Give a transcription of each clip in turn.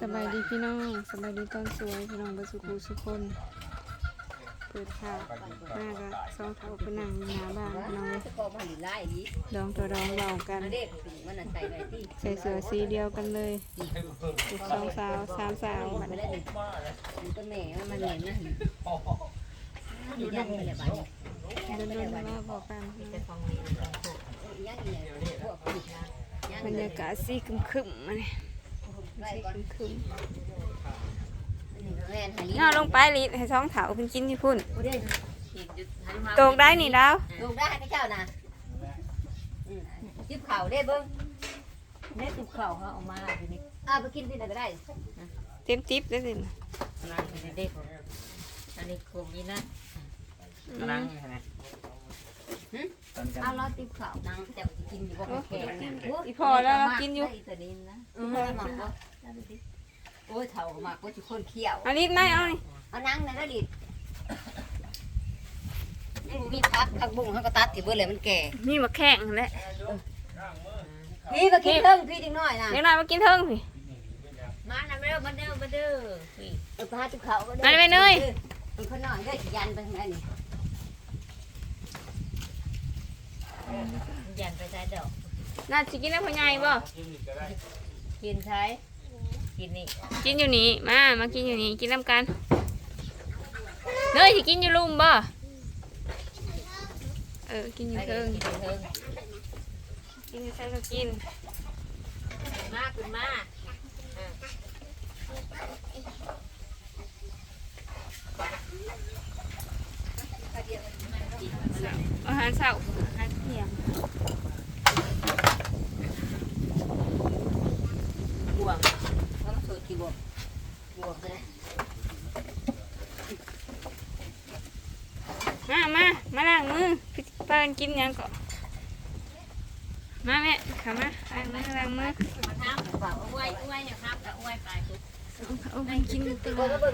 สบายดีพี่น้องสบายดีตอนสวยพี่น้องเบดสุขูสุคนเปิดข่าวมากอะสองเท่าไปนั่งอยู่หน้าบ้านพี่น้องเลยจะก็มาหลีไล่ดีดองตัวดองเบากันเด็กมันน่ะใส่ไว้ที่ใส่เสื้อสีเดียวกันเลยอีกสองสาวสามสาวมับัดนนี้ได้มันก็แม่มันเห็นนะอยู่ยันไปเลยบ้านเดินเดินมาบอกกัน ยังเนี่ยพวกผิดนะยังบรรยากาศสีครึมครึมๆมาเนี่ยไว้สีก่อนครึมครึมแม่นหาๆลิ้ย่อลงไปลิให้สองเถาเป็นกินที่พุ่นบ่ได้ตกได้นี่ดาวลงได้ให้เจ้านะจิบเข่าได้เบิ้งแม่ตุกเข่าเขาเอามาทีนี้อ่าไปกินที่ไหนก็ได้เต็มติ๊บได้สินั่งอยู่ในเด็กอันนี้โคมนี่นะนั่งใช่ไหม ตอนกันเอาล้อติบเข่านั่งเจ้าจะกินอยู่บ่แข็งนะอีพอแล้วเรากินอยู่ไตัวนี้นะเออหมักบ่โอ้ยเฒ่าหมักก็สิคนเขี้ยวเอาลิดไหมเอานี่เอานั่งนั่นนะดินี่มีพักผักบุ้งเขาก็ตัดที่เบิดเลยมันแก่นี่มาแข่งแหละพี่มากินเพิ่งพี่จังน้อยนะเดี๋ยวหน่อยมากินเทิงพี่มานะมาเด้อมาเด้อมาเด้อนี่เออพาติบเข่าก็ได้มาไปเนยมันคนน้อยได้สิยันไปทางไหนนี่ ยันไปใช้ดอกน่าสิกินแล้วพ่อใหญ่บ่กินใช้กินนี่กินอยู่นี่มามากินอยู่นี่กินน้ำกันเนยสิกินอยู่ลุมบ่เออกินอยู่ไปเทิงกินเทิงกินอยู่เทิงก็กินมากขึ้นมา อาหารเช้าอาหารเที่ยงบวกน้ำสูตรกี่บวกบวกเลยมามามาล้างมือพี่ปานกินหยังก่อนมาแม่เข้ามาล้างมือล้างมือมาทำเอาไว้เอาไว้อย่าครับเอาไว้ไปปุ๊บเอาไปกินตัวก็ก็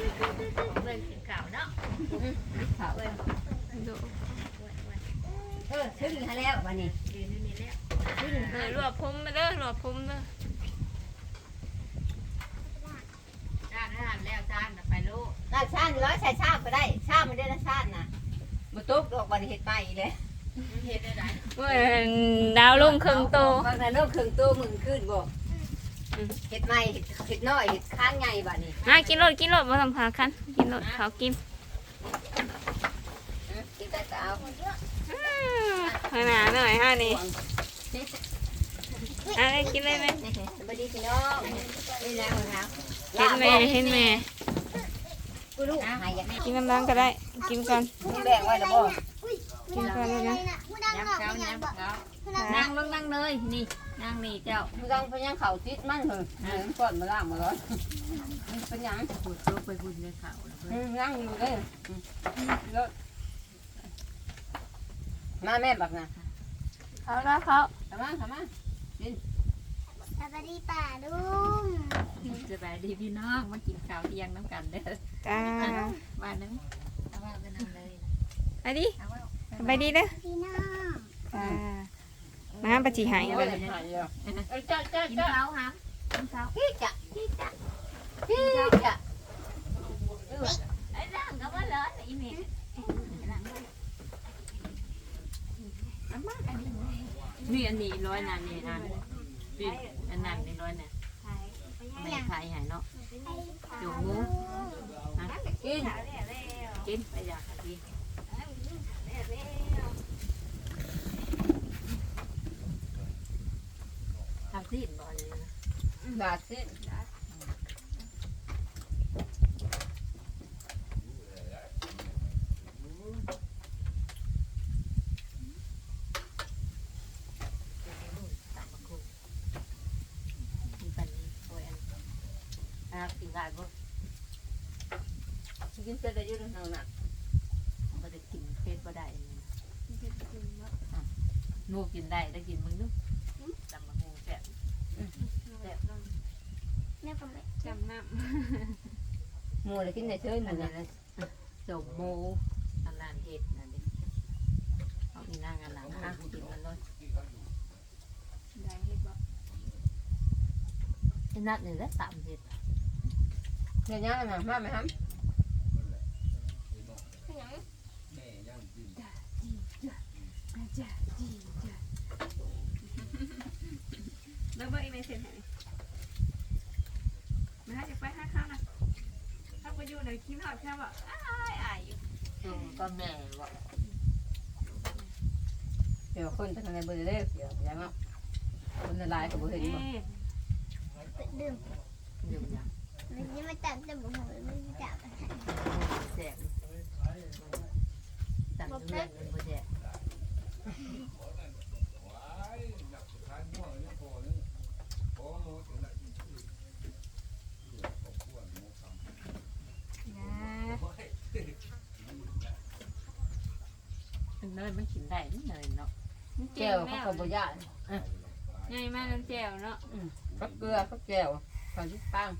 เบิ่งนี่เบิ่งกินข้าเนาะข่าวเอ้ยโดเออถึงหาแล้ววันนี้ยืนอยู่นี่แล้วเออรวบผมมาเด้อรวบผมเด้อจานอาหารแล้วจานน่ะไปลูกร้านชาติร้อยใส่ชาติก็ได้ ชาติมันได้ร้านชาตินะมาตุกดอกบันเห็ดไปเลยเฮ็ดได้ไดเมื่อดาวลงครึ่งโต บางนั้นโลกครึ่งตัวมึงขึ้นบ่ เห็ดใหม่เห็ดน้อยเห็ดข้างใหญ่บัดนี้มากินรถกินรถมาต้องพาคันกินรถเขากินกินแต่เช้าขนาดหน่อยฮะนี่อะไรกินเลยไหมสวัสดีพี่น้องนี่แล้วครับเห็นแม่เห็นแม่กูลูกหายอย่างนี้กินน้ำล้างก็ได้ กินก่อนมึงแบ่งไว้แล้วบ่กินก่อนเลยนะย้ำเช้าย้ำเช้านั่งลงนั่งเลยนี่ นั่งนี่เจ้ามึงต้องพยังเข่าติดมันเหรอมึงก่อนมาล่างมาร้อนเป็นยังปวดตัวไปบุญในเขาแล้วเพิ่นนั่งอยู่เลยมาแม่บักนะเขาแล้วเขาทำมาทำมาสวัสดีป่าลุงสบายดีพี่น้องมากินข้าวเที่ยงน้ำกันเด้อจ้ามานึงเอาว่ากันเอาเลยไปดิเอาว่าสบายดีเด้อพี่น้องจ้า มาปะจีหายเลยกินข้าวครับกินข้าพี่จะพี่จะพี่จะไอ้ร่างก็ว่าเลยอีเมลนี่อันนี้ร้อยนานนี่นานนี่อันนั้นนี่ร้อยเนี่ยไม่ขายหายเนาะจุ่มมูกินกินไปอยากกิน ทำที่บ่อนเลยบาดสิ้นอ่ากินกินเสร็จแล้วยืนนั่งน่ะบ่ได้กินเผ็ดบ่ได้นูกินได้ได้กินมึงดูจ แล้วก็ไม่จำนหมูเลยกินได้เชิญหมูเลยำจบโมอันนั้นเห็ดนั่นดิเอาอีนางอันหลังอะกินมันเลยได้เฮ็ดบ่ไอ้นัดเนี่ยแล้วตามเห็ดเดี๋ยวย่างนะมาไหมครับขยันแล้วบ่อีมลเซ็น มาให้จะไปห้าข้าวนะถ้าไปอยู่ในคิมหอดแค่บอกอ้ายอ้ายอยู่จุ่มก็แม่บอกเดี๋ยวคนจะทำในเบอร์เล็กเดี๋ยวยังอะคนละลายกับเบอร์เห็นบ่เอ๊ะดื่มดื่มยังมันจะมาจับจมูกมันจะจับแสบตังเรื่องเงินบ่แจก นะ เนยมันกินได้นี่เนยเนาะแก้วเขาก็บ่ยากใหญ่มากน้ำแจ่วเนาะก็เกลือก็แก้วตอนที่ตั้ง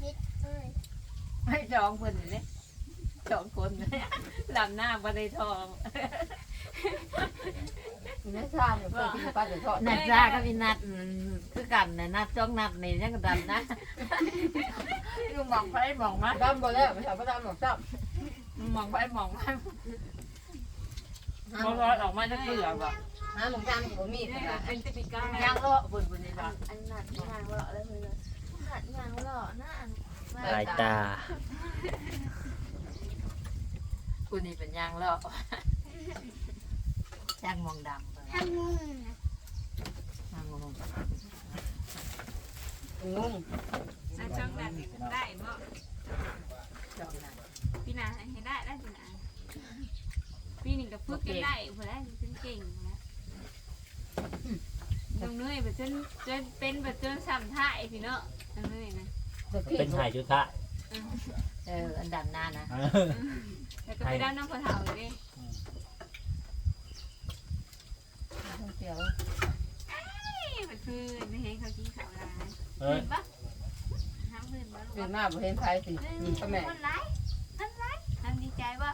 พิษเอ้ยให้จองเพิ่นนี่จองคนลำหน้าบ่ได้ทองไม่ทราบเพื่อนที่ป้าจะทอดนัดจ้าก็มีนัดคือกันนะนัดจ้องนัดนี่ยังกันดันนะอยู่มองไปมองมาดำบ่แล้วไม่ใช่ก็ดำหรอกจ้มองไปมองมาำมองร้อยออกมาจะเกลือบ่หาหมองจำบ่มีค่ะเป็นติปิก้าย่างเลาะบนบนนี่บ่อันหนัดยางเลาะแล้วเลยหนัดยางเลาะหน้าอันลายตากูนี่เป็นย่างเลาะย่างมองดำทำมุงนะย่างมองงงถ้าช่องนั้นได้เนาะจ้องนัดพี่นาให้ได้ได้พี่นาพี่นี่ก็ ฝึกกันได้พอแล้วจนเก่งแล้วน้องเนยแบบจนจนเป็นแบบจนสามท่าไอพี่เนาะน้องเนยนะเป็นชายชุดทะเอออันดำหน้านะแล้วก็ไปด้านน้องพอเถาเลยเดี๋ยวมันคือไม่เห็นเขากินข้าวร้านเอ้ยปะทำเพื่อนมาลูเกิดกมาบ่เห็นไผสินี่ก็แม่คนร้ายคนร้ายทำดีใจปะ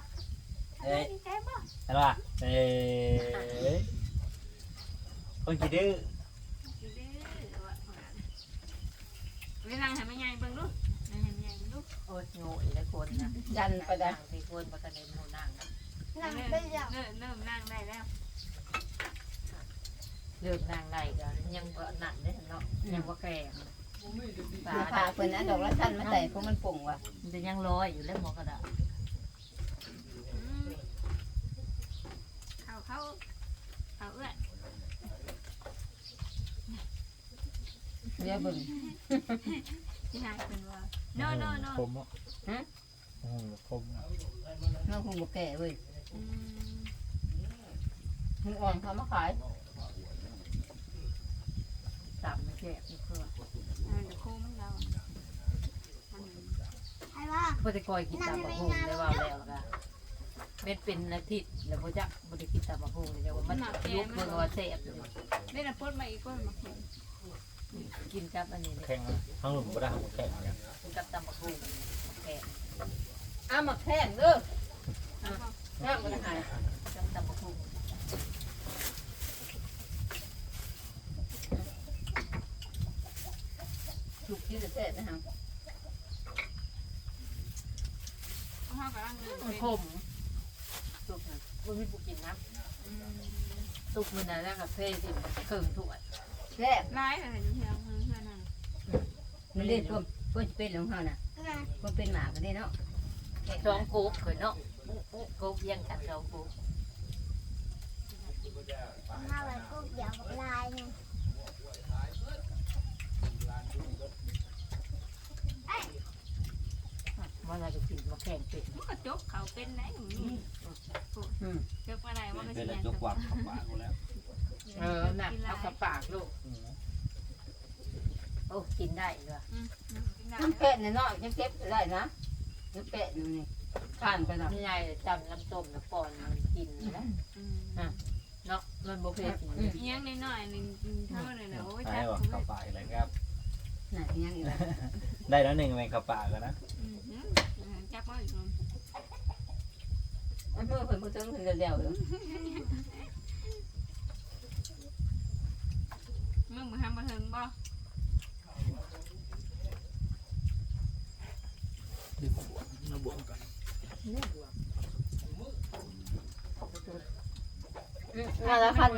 เอ้ยทำดีใจปะเห็นป่ะเอ้ยคนขี้ดื้อดื้อวะเวลาทำยังไงเบิ่งลูกทำยังไงเบิ่งลูกโอ้ยโง่อีกแล้วคนนะยันไปได้ไปคนปกติหนูนั่งนะนั่งเริ่มไปจับเริ่มเริ่มนั่งได้แล้วเลิกนั่งได้ก็ยังบ่นั่นเด้เนาะยังบ่แก่ปมาลาพาเพิ่นนะดอกละท่านมาใส่พวกมันปุ่งว่ะมันจะยังลอยอยู่แล้วหมอกระดาษ เขาเขาเขาเอื้อ เดี๋ยวเบิ่งที่ทางเป็นว่า no no no คมอะโอ้โหคมอะน้องคงบ่แก่เว้ยอืมมันอ่อนเขามาขายตับมันแก่นี่คือเอาเดี๋ยวโค้งเราอันนี้ใครว่าบ่ได้คอยกินตับบักหุ่งได้ว่าแล้วก็เม็ดเป็นอาทิตย์แล้วบ่จักบ่ได้กินตับบักหุ่งเลยว่ามันยุบเบิ่งว่าแซ่บเล่นอะปดมาอีกก้นมาเข็น กินกับอันนี้แข็งนะทั้งหลุมก็ได้ทั้งแข็งเนี่ยกินกับตับบักหุ่งแก่อ้ามาแข้งเด้อเอาเข้าน้ำมันหายกับตับบักหุ่งถูกที่จะเสร็จนะฮะเอาเข้ากำลังเดินมันเป็นขมสุกนะบ่มีผู้กินนะอืมสุกมันน่ะแล้วก็เทสิครึ่งถ้วย แซ่บร้ายอะไรอยู่ที่เราเพื่อนเพื่อนนั่นมันเล่นตัวเพิ่นเป็นของเฮาน่ะน่ะเพิ่นเป็นหมากันได้เนาะสองกุ๊กเคยเนาะกุ๊กยังกันสองกุ๊กมาไว้กูเดี๋ยวกับลายหนึงว่าเราจะกินมาแข่งเป็ดมันก็จกเขาเป็นไหนหนูนี่อืมจกอะไรว่าก็เป็สินแม่นจกวางขับปากแล้ว เออน่ะเอากระปากลูกโอ้กินได้ด้วยอืมอืมกินได้น้ำแปะเนี่ยเนาะยังเก็บได้นะน้ำแปะนี่นี่ข้านกันเนาะไม่ใช่จำน้ำต้มน้ำปอนมันกินแล้วอืมเนาะมันบ่เผ็ดอืมอีหยังน้อยๆหนึงกินเท่านั้นนะโอ้ยใช่จับว่าเขาขับไว้ปากอะไรครับน่ะยังอีกแล้วได้แล้วหนึ่งเป็นขับปากกันนะอืมอืมจับมาอีกคนมันเพิ่นเพิ่นบ่ถึงเพิ่นเร็วๆอยู่ มึงมาทำมาถึงบ่นะบวกกัน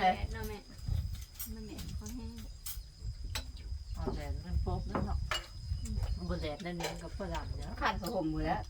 เลยน้าแม่น้าแม่เขาแห้งเอแดดมันโป๊บนั่นเนาะบนแดดนั่นเองกับฝรั่งเนาะขั้นผมหมดแล้ว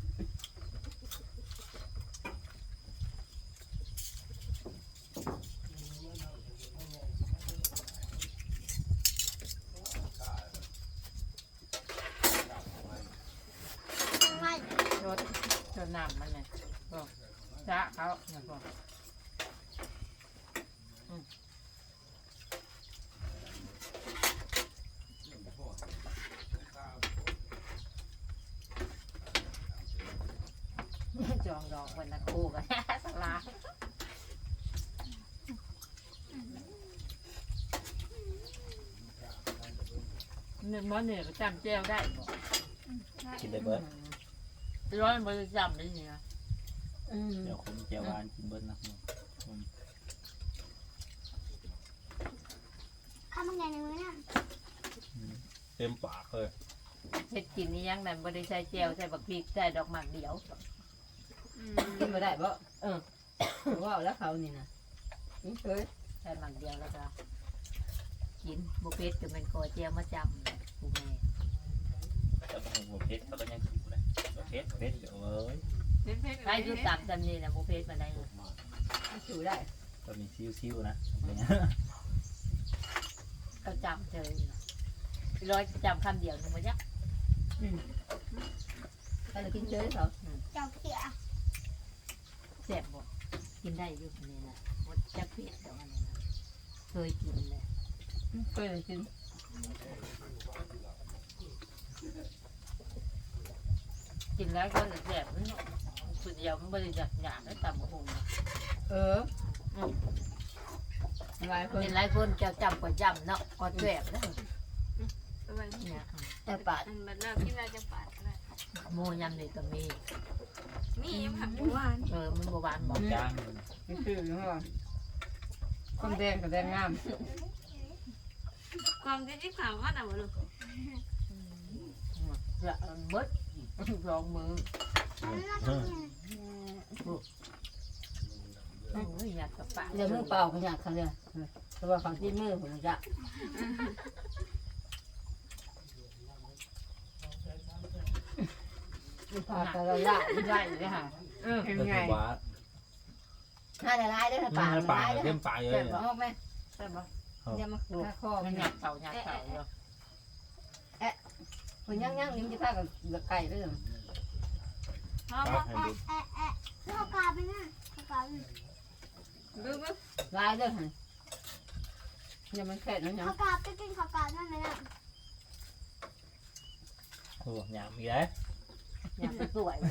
จองดอกวันละคู่กันสลาหนึ่งมื้อหนึ่งก็จำเจ้าได้บ่กินได้เบิดร้อยมันจะจำได้ยังไงอืมเดี๋ยวคนแจวหวานกินเบิดนะข้าวมันไงในมือน่ะเต็มปากเลยเฮ็ดกินนี่ยังนั่นบ่ได้ใส่เจียวใส่บักพริกใส่ดอกหมากเดียวอืม กินมาได้บ่เออว่าแล้วเขานี่นะนี่เคยใส่หมากเดียวแล้วก็กินบุฟเฟ่ต์ก็เป็นกอเจียวมาจำกูแม่แต่บางหัวเพชรเขาก็ยังกินอยู่เลยหัวเพชรเพชรเดี๋ยวเอ้ยใครอยู่ตามจำนี่นะบุฟเฟ่ต์มาได้อยู่ได้ก็มีซิวๆนะก็จำเจอร้อยจำคำเดียวนึงมาจ้ะถ้าเรากินเจอเขา เจ้าเขีย แซ่บบ่กิน ได้อยู่คนนี้นะบ่จักเผ็ดแต่ว่านี่นะเคยกินเลยเคยกินกินแล้วก็แซ่บมันสุดเดียวมันบ่ได้อยากอยากได้ตำบักหุ่งเออหลายคนเป็นหลายคนจะจำก็จำเนาะก็แซ่บนะเอาไว้เนี่ยแต่ปาดอันบัดเรากินเราจะปาดอะไรหมูยำนี่ก็มีมีผักหวานเออมันบ่หวานบ่จ้างนี่ คือเนาะคนแดงกับแดงงาม ความที่ที่ขาวว่าน่ะบ่ลูกละเบิดลองมือโอ้ยอยากกระปะเดี๋ยวมือเปล่าขยันเขาเนี่ยแต่ว่าฝั่งที่มือผมจะพาแต่ละละได้เลยค่ะ เออเต็เป็นมไงหวา นน่าจะร้ายด้วยปากปากร้ายด้วยเต็มปากเลยเจ็บออกไหมใช่ปะอย่ามาคอมัมันนหยักเข่าหยักเข่าอยู่มันย่างย่างนี่มันจะพากับไก่ไปเลยพอปาบ่กให้แอะดูแอะแอะข้าวกาไปน่ะข้าวกาไปดูบ่ร้ายด้วยฮะอย่ามันแค่นั้นข้าเนาะวกาไปกินข้าวกาได้ไหมน่ะโอ้ยามอีกแล้วหยักสวย เ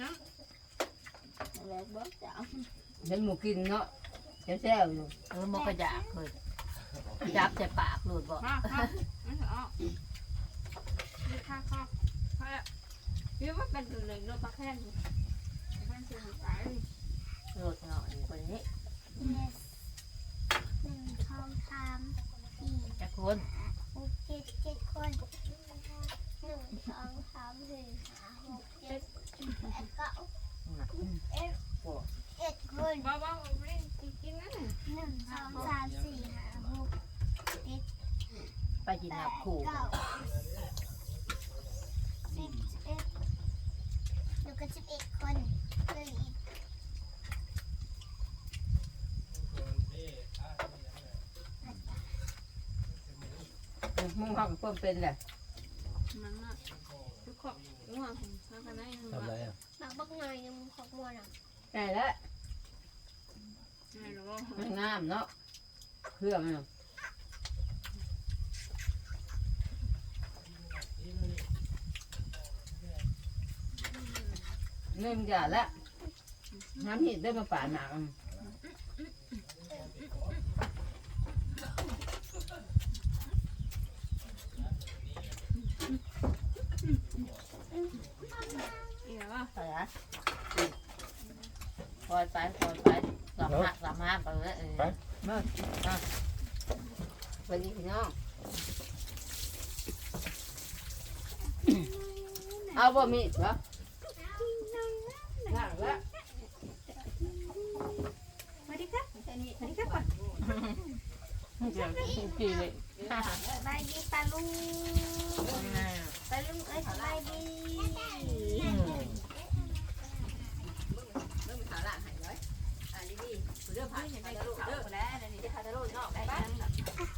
นาะ แล้วเบิดจ้า เห็นหมูกินเนาะแซ่บอยู่เออมันก็อยากเลยจับใส่ปากหลุดบ่มาครับมันจะออกนี่ค่ะค่ะพอแล้วยืมว่าเป็นตัวเล็กเนาะปลาแค่นแค่นสิไปหลุดหน่อยคนนี้ yes หนึ่งสองสามสี่จะคนหกเจ็ดเจ็ดคนหนึ่งสองสามสี่ห้าหกเจ็ดแปดเก้าเอ็ดเอ็ดคน บ่บ่ไม่ได้กินนั่นน่ะ หนึ่งสองสามสี่ห้าหกเจ็ด ไป กินน้ำขู่เก้าสิบสิบเอ็ดแล้วก็สิบเอ็ดคนเลยอีกมึงเข้ากับคนเป็นแหละมันน่ะทุกคนง่วงทางกันได้ทำไรอะบางบักหน่อยหนึงขอบมวนอะใช่แล้วไม่รู้งามเนาะเครื่องมัน เนื่องจากแล้วน้ำหิดได้มาป่าหนักเดี๋ยวว่าไปนะปล่อยไปปล่อยไปสามห้าสามห้าไปเลยวันนี้พี่น้อง เอาบ่มีเหรอ นั่งแล้ว สวัสดีครับสวัสดีครับก่อน เดี๋ยวพี่เลยสบายดีปลาลุงปลาลุงเอ้ยสบายดีเริ่มขาล่าเลยอ่าดีๆเริ่มผ่านไปแล้วลูกเริ่มแล้วนี่จะพาตะลุนอกได้บ้าง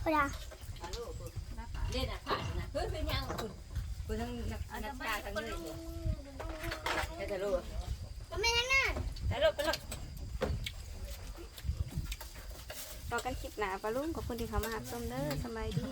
เวลาตะลุเล่นอะผ่านนะเฮ้ยเป็นยังคุณคุณทั้งนักนักกาทั้งเลยแค่ตะลุก็ไม่นั่นน่ะตะลุไปเลย ต่ อกันคลิปหนาปลาลุงขอบคุณที่เข้ามาหับชมเด้อสบายดี